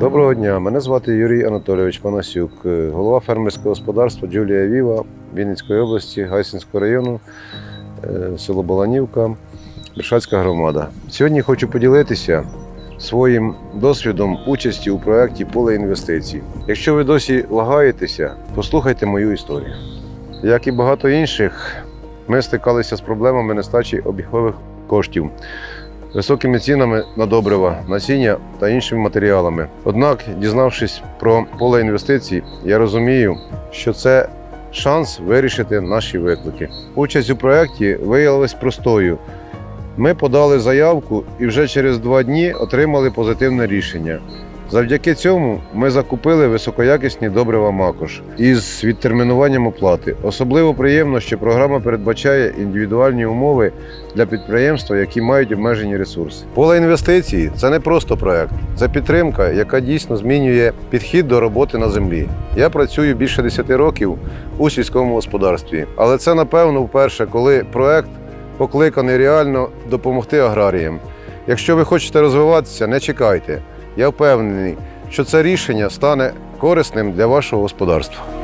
Доброго дня, мене звати Юрій Анатолійович Панасюк, е, голова фермерського господарства Джулія Віва Вінницької області, Гайсинського району, е, село Баланівка, Бершацька громада. Сьогодні хочу поділитися своїм досвідом участі у проєкті Поле інвестицій. Якщо ви досі лагаєтеся, послухайте мою історію. Як і багато інших, ми стикалися з проблемами нестачі обігових коштів високими цінами на добрива, насіння та іншими матеріалами. Однак, дізнавшись про поле інвестицій, я розумію, що це шанс вирішити наші виклики. Участь у проєкті виявилась простою. Ми подали заявку і вже через два дні отримали позитивне рішення. Завдяки цьому ми закупили високоякісні добрива Макош із відтермінуванням оплати. Особливо приємно, що програма передбачає індивідуальні умови для підприємства, які мають обмежені ресурси. Поле інвестицій це не просто проект, це підтримка, яка дійсно змінює підхід до роботи на землі. Я працюю більше 10 років у сільському господарстві, але це напевно вперше, коли проект покликаний реально допомогти аграріям. Якщо ви хочете розвиватися, не чекайте. Я впевнений, що це рішення стане корисним для вашого господарства.